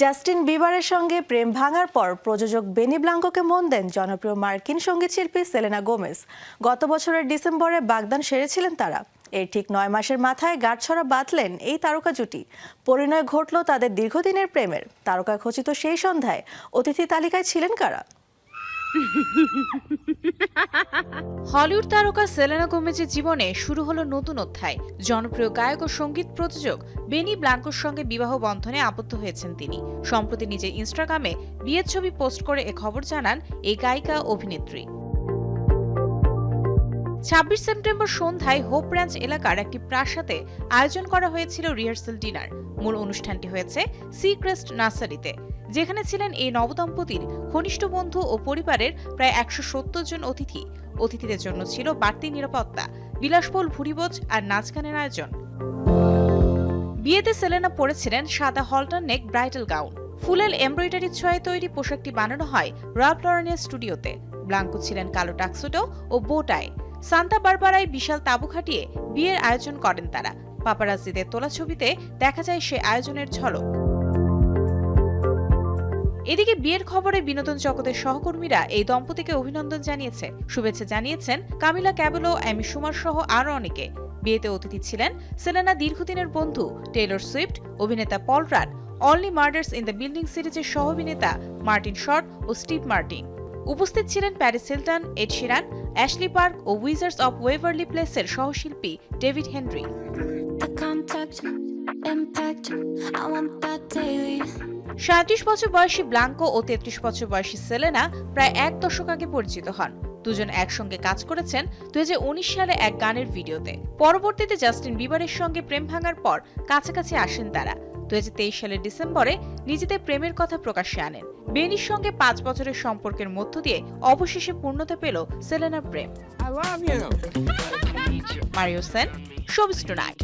Justin বিবারের সঙ্গে প্রেম ভাঙার পর প্রযোজক বেনি ব্লাঙ্কোকে মন দেন জনপ্রিয় মার্কিন সঙ্গীতশিল্পী সেলেনা গোমেজ। গত বছরের ডিসেম্বরে বাগদান সেরেছিলেন তারা। এর ঠিক নয় মাসের মাথায় গাঁটছড়া বাঁধলেন এই তারকা জুটি। পরিণয় ঘটল তাদের দীর্ঘদিনের প্রেমের। তারকা খচিত সেই সন্ধ্যায় অতিথি তালিকায় ছিলেন কারা? হলিউড তারকা সেলেনা গোমেজের জীবনে শুরু হলো নতুন অধ্যায়। জনপ্রিয় গায়ক ও সংগীত প্রযোজক বেনি ব্লাঙ্কোর সঙ্গে বিবাহ বন্ধনে আবদ্ধ হয়েছেন তিনি। সম্প্রতি নিজের ইনস্টাগ্রামে বিয়ের ছবি পোস্ট করে এ খবর জানান এই গায়িকা অভিনেত্রী। ছাব্বিশ সেপ্টেম্বর সন্ধ্যায় হোপ ব্রাঞ্চ এলাকার একটি প্রাসাদে আয়োজন করা হয়েছিল রিহার্সাল ডিনার। মূল অনুষ্ঠানটি হয়েছে সি ক্রেস্ট নার্সারিতে, যেখানে ছিলেন এই নবদম্পতির ঘনিষ্ঠ বন্ধু ও পরিবারের প্রায় একশো সত্তর জন অতিথি। অতিথিদের জন্য ছিল বাড়তি নিরাপত্তা, বিলাসবহুল ভুরিভোজ আর নাচ গানের আয়োজন। বিয়েতে সেলেনা পরেছিলেন সাদা হলটার নেক ব্রাইডাল গাউন। ফুলেল এমব্রয়ডারি ছোঁয়ায় তৈরি পোশাকটি বানানো হয় রাব লরেনের স্টুডিওতে। ব্লাঙ্কো ছিলেন কালো টাক্সুটো ও বোটায়। সান্তা বারবারায় বিশাল তাঁবু খাটিয়ে বিয়ের আয়োজন করেন তারা। পাপারাজিদের তোলা ছবিতে দেখা যায় সে আয়োজনের ঝলক। এদিকে বিয়ের খবরে বিনোদন জগতের সহকর্মীরা এই দম্পতিকে অভিনন্দন জানিয়েছে। শুভেচ্ছা জানিয়েছেন কামিলা ক্যাবেলো, অ্যামি সুমার সহ আরও অনেকে। বিয়েতে অতিথি ছিলেন সেলেনা দীর্ঘদিনের বন্ধু টেলর সুইফট, অভিনেতা Paul Rudd Only Murders in the Building সিরিজের সহ অভিনেতা মার্টিন শর্ট ও স্টিভ মার্টিন। উপস্থিত ছিলেন Paris Hilton, Ed Sheeran Ashley Park O Wizards of Waverly প্লেসের সহশিল্পী ডেভিড হেনরি. সাঁত্রিশ বছর বয়সী ব্লাঙ্কো ও তেত্রিশ বছর বয়সী সেলেনা প্রায় এক দশক আগে পরিচিত হন। দুজন একসঙ্গে কাজ করেছেন দুই হাজার উনিশ সালে এক গানের ভিডিওতে। পরবর্তীতে জাস্টিন বিবারের সঙ্গে প্রেম ভাঙার পর কাছাকাছি আসেন তারা। দু হাজার তেইশ সালের ডিসেম্বরে নিজেদের প্রেমের কথা প্রকাশ্যে আনেন। বেনির সঙ্গে পাঁচ বছরের সম্পর্কের মধ্য দিয়ে অবশেষে পূর্ণতা পেল সেলেনার প্রেম। I Mario Sen showbiz tonight